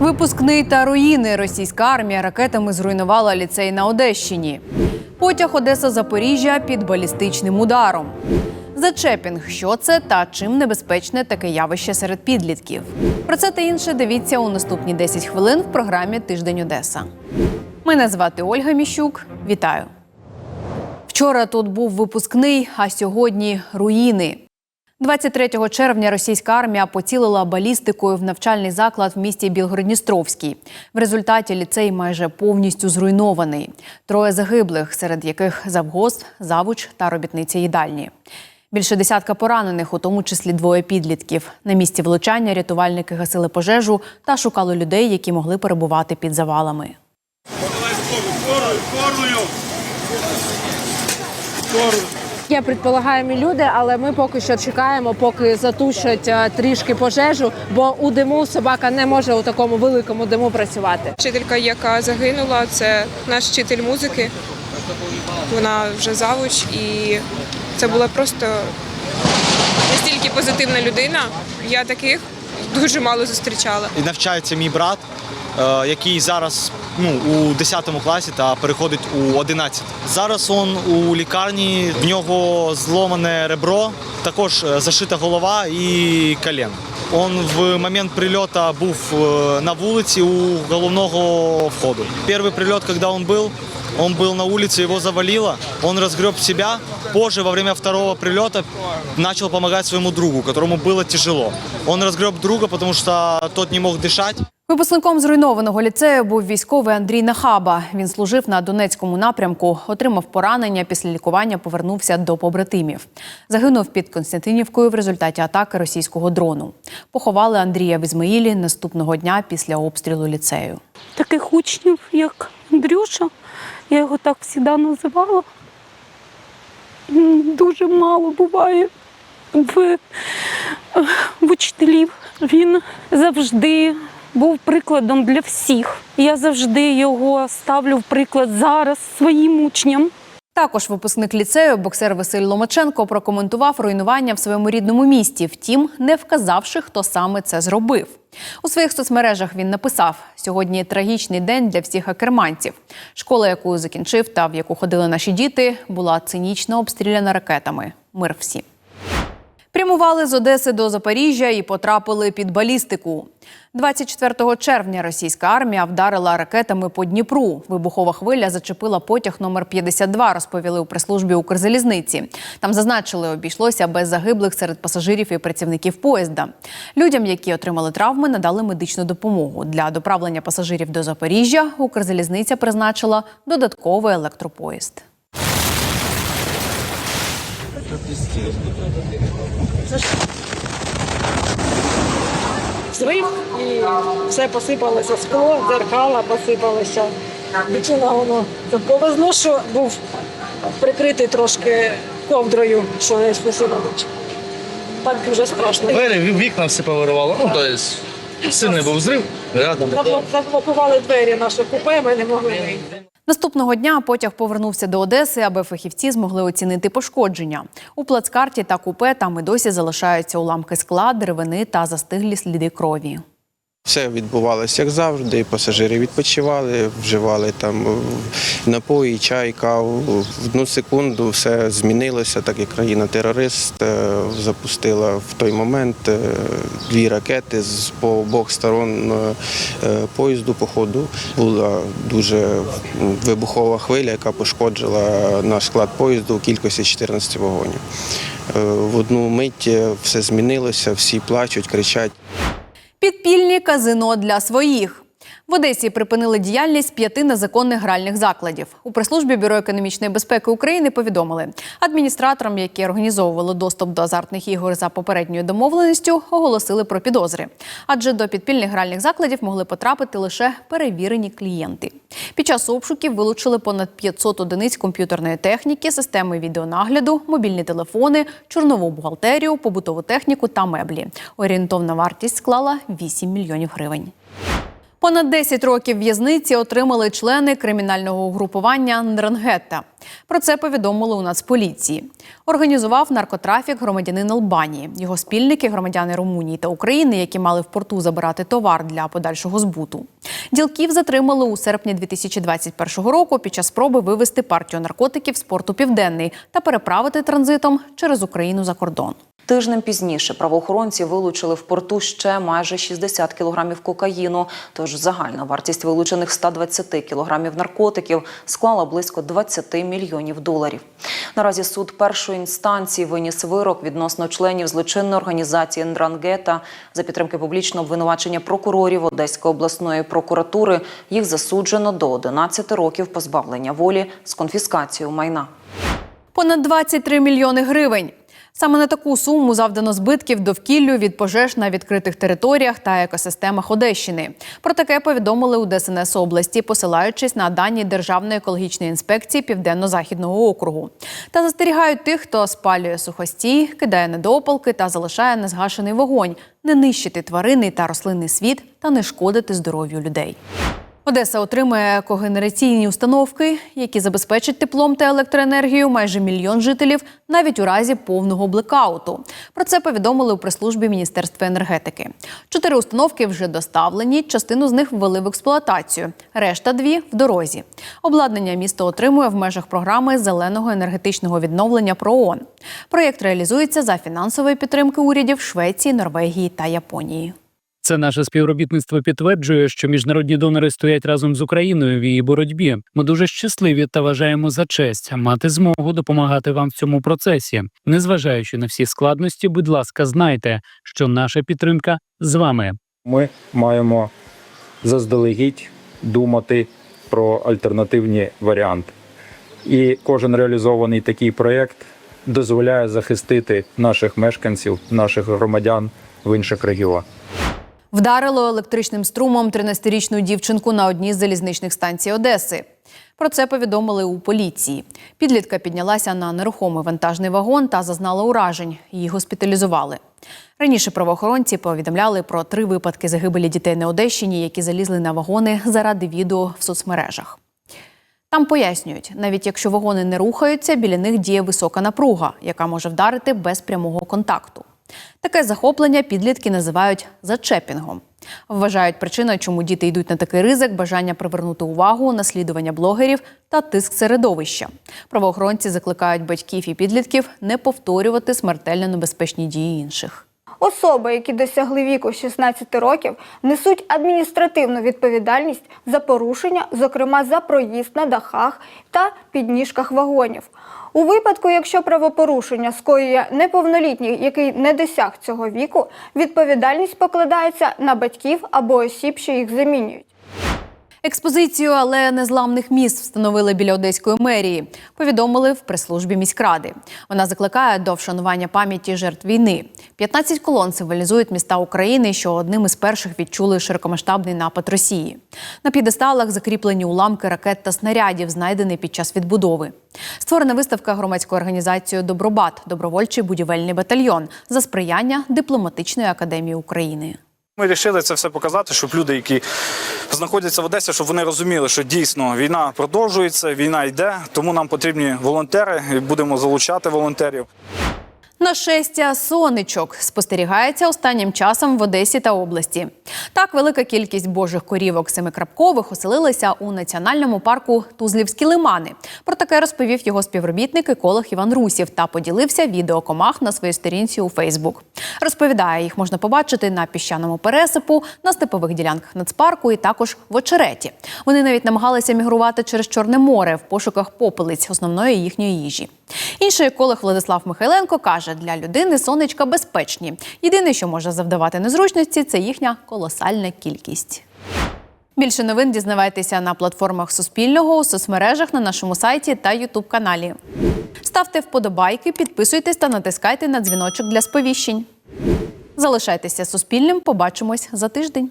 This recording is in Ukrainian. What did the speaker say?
Випускний та руїни. Російська армія ракетами зруйнувала ліцей на Одещині. Потяг Одеса Запоріжжя під балістичним ударом. Зачепінг, що це та чим небезпечне таке явище серед підлітків. Про це та інше дивіться у наступні 10 хвилин в програмі Тиждень Одеса. Мене звати Ольга Міщук. Вітаю. Вчора тут був випускний, а сьогодні руїни. 23 червня російська армія поцілила балістикою в навчальний заклад в місті Білгородністровський. В результаті ліцей майже повністю зруйнований. Троє загиблих, серед яких завгосп, завуч та робітниця їдальні. Більше десятка поранених, у тому числі двоє підлітків. На місці влучання рятувальники гасили пожежу та шукали людей, які могли перебувати під завалами. Є предполагаємі люди, але ми поки що чекаємо, поки затушать е, трішки пожежу, бо у диму собака не може у такому великому диму працювати. Вчителька, яка загинула, це наш вчитель музики. Вона вже завуч, і це була просто настільки позитивна людина. Я таких дуже мало зустрічала. І навчається мій брат, який зараз ну, у 10 класі та переходить у 11. Зараз він у лікарні, в нього зломане ребро, також е, зашита голова і колен. Он в момент прильоту був е, на вулиці у головного входу. Перший прильот, коли він був, он был на улице, его завалило, он разгреб себя. Позже, во время второго прилета, начал помогать своему другу, которому было тяжело. Он разгреб друга, потому что тот не мог дышать. Випускником зруйнованого ліцею був військовий Андрій Нахаба. Він служив на Донецькому напрямку, отримав поранення. Після лікування повернувся до побратимів. Загинув під Константинівкою в результаті атаки російського дрону. Поховали Андрія в Ізмаїлі наступного дня після обстрілу ліцею. таких учнів, як Андрюша, я його так завжди називала. Дуже мало буває в, в учителів. Він завжди був прикладом для всіх. Я завжди його ставлю в приклад зараз своїм учням. Також випускник ліцею, боксер Василь Ломаченко, прокоментував руйнування в своєму рідному місті, втім, не вказавши, хто саме це зробив. У своїх соцмережах він написав: сьогодні трагічний день для всіх акерманців. Школа, яку закінчив та в яку ходили наші діти, була цинічно обстріляна ракетами. Мир всім. Прямували з Одеси до Запоріжжя і потрапили під балістику. 24 червня російська армія вдарила ракетами по Дніпру. Вибухова хвиля зачепила потяг номер 52, розповіли у прес-службі Укрзалізниці. Там зазначили, обійшлося без загиблих серед пасажирів і працівників поїзда. Людям, які отримали травми, надали медичну допомогу. Для доправлення пасажирів до Запоріжжя Укрзалізниця призначила додатковий електропоїзд. Зрив і все посипалося, скло, дзеркала посипалося. Дитина воно повезло, що був прикритий трошки ковдрою, що не спасибо. Так дуже страшно. Двері, вікна все повирувало. Ну, то есть, сильний був зрив рядом. Заблокували двері наше купе, ми не могли вийти. Наступного дня потяг повернувся до Одеси, аби фахівці змогли оцінити пошкодження. У плацкарті та купе там і досі залишаються уламки скла, деревини та застиглі сліди крові. Все відбувалося як завжди. Пасажири відпочивали, вживали там е, напої, чай, каву. В одну секунду все змінилося, так як країна-терорист е, запустила в той момент е, дві ракети з по обох сторон поїзду. По ходу була дуже вибухова хвиля, яка пошкоджила наш склад поїзду у кількості 14 вагонів. Е, В одну мить все змінилося, всі плачуть, кричать. Підпільні казино для своїх. В Одесі припинили діяльність п'яти незаконних гральних закладів. У прес-службі Бюро економічної безпеки України повідомили, адміністраторам, які організовували доступ до азартних ігор за попередньою домовленістю, оголосили про підозри. Адже до підпільних гральних закладів могли потрапити лише перевірені клієнти. Під час обшуків вилучили понад 500 одиниць комп'ютерної техніки, системи відеонагляду, мобільні телефони, чорнову бухгалтерію, побутову техніку та меблі. Орієнтовна вартість склала 8 мільйонів гривень. Понад 10 років в'язниці отримали члени кримінального угрупування Ндрангетта. Про це повідомили у Нацполіції. Організував наркотрафік громадянин Албанії. Його спільники громадяни Румунії та України, які мали в порту забирати товар для подальшого збуту. Ділків затримали у серпні 2021 року під час спроби вивезти партію наркотиків з порту Південний та переправити транзитом через Україну за кордон. Тижнем пізніше правоохоронці вилучили в порту ще майже 60 кілограмів кокаїну. Тож загальна вартість вилучених 120 кілограмів наркотиків склала близько 20 мільйонів доларів. Наразі суд першої інстанції виніс вирок відносно членів злочинної організації Ндрангета за підтримки публічного обвинувачення прокурорів Одеської обласної прокуратури. Їх засуджено до 11 років позбавлення волі з конфіскацією майна. Понад 23 мільйони гривень. Саме на таку суму завдано збитків довкіллю від пожеж на відкритих територіях та екосистемах Одещини. Про таке повідомили у ДСНС області, посилаючись на дані Державної екологічної інспекції Південно-Західного округу. Та застерігають тих, хто спалює сухостій, кидає недопалки та залишає незгашений вогонь, не нищити тваринний та рослинний світ та не шкодити здоров'ю людей. Одеса отримує когенераційні установки, які забезпечать теплом та електроенергією майже мільйон жителів навіть у разі повного блекауту. Про це повідомили у прес-службі Міністерства енергетики. Чотири установки вже доставлені, частину з них ввели в експлуатацію. Решта дві в дорозі. Обладнання місто отримує в межах програми зеленого енергетичного відновлення ПРООН. Проєкт реалізується за фінансової підтримки урядів Швеції, Норвегії та Японії. Це наше співробітництво підтверджує, що міжнародні донори стоять разом з Україною в її боротьбі. Ми дуже щасливі та вважаємо за честь мати змогу допомагати вам в цьому процесі. Незважаючи на всі складності, будь ласка, знайте, що наша підтримка з вами. Ми маємо заздалегідь думати про альтернативні варіанти. І кожен реалізований такий проєкт дозволяє захистити наших мешканців, наших громадян в інших регіонах. Вдарило електричним струмом 13-річну дівчинку на одній з залізничних станцій Одеси. Про це повідомили у поліції. Підлітка піднялася на нерухомий вантажний вагон та зазнала уражень. Її госпіталізували. Раніше правоохоронці повідомляли про три випадки загибелі дітей на Одещині, які залізли на вагони заради відео в соцмережах. Там пояснюють, навіть якщо вагони не рухаються, біля них діє висока напруга, яка може вдарити без прямого контакту. Таке захоплення підлітки називають зачепінгом. Вважають причиною, чому діти йдуть на такий ризик, бажання привернути увагу, наслідування блогерів та тиск середовища. Правоохоронці закликають батьків і підлітків не повторювати смертельно небезпечні дії інших. Особи, які досягли віку 16 років, несуть адміністративну відповідальність за порушення, зокрема за проїзд на дахах та підніжках вагонів. У випадку, якщо правопорушення скоює неповнолітній, який не досяг цього віку, відповідальність покладається на батьків або осіб, що їх замінюють. Експозицію, але незламних міст встановили біля одеської мерії. Повідомили в прес-службі міськради. Вона закликає до вшанування пам'яті жертв війни. 15 колон символізують міста України, що одним із перших відчули широкомасштабний напад Росії. На п'єдесталах закріплені уламки ракет та снарядів, знайдені під час відбудови. Створена виставка громадською організацією Добробат добровольчий будівельний батальйон за сприяння дипломатичної академії України. Ми вирішили це все показати, щоб люди, які знаходяться в Одесі, щоб вони розуміли, що дійсно війна продовжується, війна йде, тому нам потрібні волонтери, і будемо залучати волонтерів. Нашестя сонечок спостерігається останнім часом в Одесі та області. Так, велика кількість божих корівок семикрапкових оселилася у національному парку Тузлівські лимани. Про таке розповів його співробітник еколог Іван Русів та поділився відео комах на своїй сторінці у Фейсбук. Розповідає, їх можна побачити на піщаному пересипу, на степових ділянках нацпарку і також в очереті. Вони навіть намагалися мігрувати через Чорне море в пошуках попелиць основної їхньої їжі. Інший еколог Владислав Михайленко каже, для людини сонечка безпечні. Єдине, що може завдавати незручності, це їхня колосальна кількість. Більше новин дізнавайтеся на платформах Суспільного, у соцмережах на нашому сайті та Ютуб каналі. Ставте вподобайки, підписуйтесь та натискайте на дзвіночок для сповіщень. Залишайтеся суспільним. Побачимось за тиждень.